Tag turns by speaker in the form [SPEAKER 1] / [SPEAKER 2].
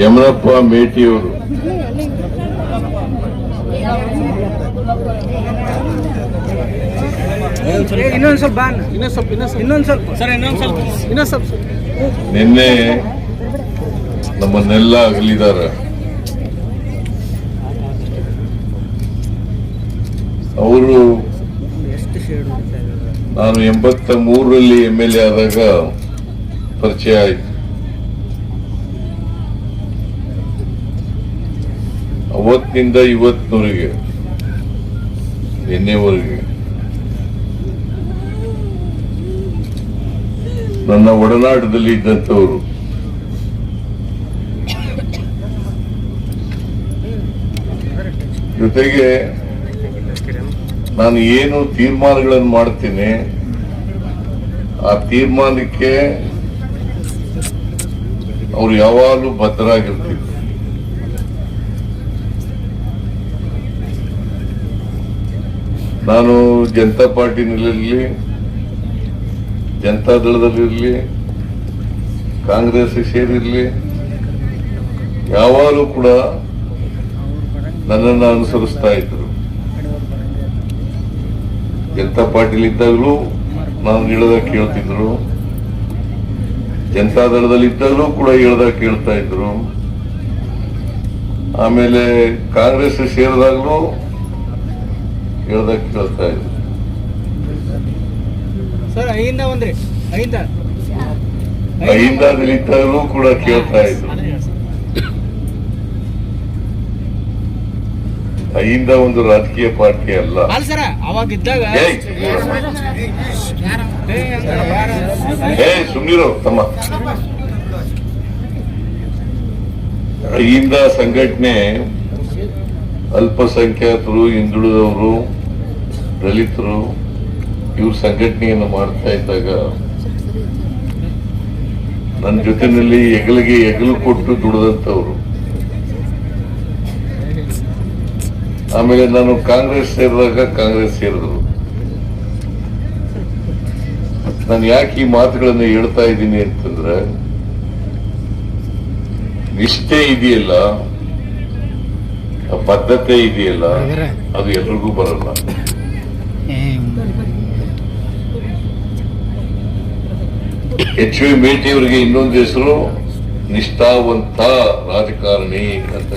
[SPEAKER 1] ಯಮನಪ್ಪ ಮೇಟಿಯವರು. ನಿನ್ನೆ ನಮ್ಮನ್ನೆಲ್ಲ ಅಗಲಿದಾರ ಅವರು ನಾನು ಎಂಬತ್ತ ಮೂರರಲ್ಲಿ ಎಂ ಎಲ್ ಎ ಆದಾಗ ಪರಿಚಯ ಆಯ್ತು. ಅವತ್ತಿನಿಂದ ಇವತ್ತಿನವರೆಗೆ ನಿನ್ನೆವರೆಗೆ. ನನ್ನ ಒಡನಾಟದಲ್ಲಿ ಇದ್ದಂಥವರು. ಜೊತೆಗೆ ನಾನು ಏನು ತೀರ್ಮಾನಗಳನ್ನು ಮಾಡ್ತೇನೆ ಆ ತೀರ್ಮಾನಕ್ಕೆ ಅವ್ರು ಯಾವಾಗಲೂ ಬದ್ಧರಾಗಿರ್ತಿದ್ರು ನಾನು ಜನತಾ ಪಾರ್ಟಿನಲ್ಲಿರಲಿ ಜನತಾ ದಳದಲ್ಲಿರಲಿ ಕಾಂಗ್ರೆಸ್ ಸೇರಿರಲಿ, ಯಾವಾಗಲೂ ಕೂಡ ನನ್ನನ್ನು ಅನುಸರಿಸ್ತಾ ಇದ್ರು. ಜನತಾ ಪಾರ್ಟಿಲಿ ಇದ್ದಾಗಲೂ ನಾನು ಹೇಳ್ದ ಕೇಳ್ತಿದ್ರು. ಜನತಾ ದಳದಲ್ಲಿ ಇದ್ದಾಗಲೂ ಕೂಡ ಹೇಳ್ದ ಕೇಳ್ತಾ ಇದ್ರು. ಆಮೇಲೆ ಕಾಂಗ್ರೆಸ್ ಸೇರಿದಾಗಲೂ ಹೇಳ್ದಾಗ ಕೇಳ್ತಾ
[SPEAKER 2] ಐಯಿಂದ
[SPEAKER 1] ಅಹಿಂದಾದಲ್ಲಿ ಇದ್ದಾಗಲೂ ಕೂಡ ಕೇಳ್ತಾ ಇದ್ರು. ಅಹಿಂದ ಒಂದು ರಾಜಕೀಯ ಪಾರ್ಟಿ ಅಲ್ಲ.
[SPEAKER 2] ಸರ್. ಏ
[SPEAKER 1] ಸುಮ್ನಿರು ತಮ್ಮ. ಅಹಿಂದ ಸಂಘಟನೆ ಅಲ್ಪಸಂಖ್ಯಾತರು ಹಿಂದುಳಿದವರು ದಲಿತರು ಇವ್ರ ಸಂಘಟನೆಯನ್ನು ಮಾಡ್ತಾ ಇದ್ದಾಗ ನನ್ನ ಜೊತೆನಲ್ಲಿ ಹೆಗಲಿಗೆ ಹೆಗಲು ಕೊಟ್ಟು ದುಡಿದಂಥವ್ರು. ಆಮೇಲೆ ನಾನು ಕಾಂಗ್ರೆಸ್ ಸೇರಿದಾಗ ಕಾಂಗ್ರೆಸ್ ಸೇರಿದ್ರು. ನಾನು ಯಾಕೆ ಈ ಮಾತುಗಳನ್ನು ಹೇಳ್ತಾ ಇದ್ದೀನಿ ಅಂತಂದ್ರೆ, ನಿಷ್ಠೆ ಇದೆಯಲ್ಲ, ಬದ್ಧತೆ ಇದೆಯಲ್ಲ, ಅದು ಎಲ್ರಿಗೂ ಬರಲ್ಲ. ಎಚ್ ವಿ ಮೇಟಿಯವರಿಗೆ ಇನ್ನೊಂದು ಹೆಸರು ನಿಷ್ಠಾವಂತ ರಾಜಕಾರಣಿ ಅಂತ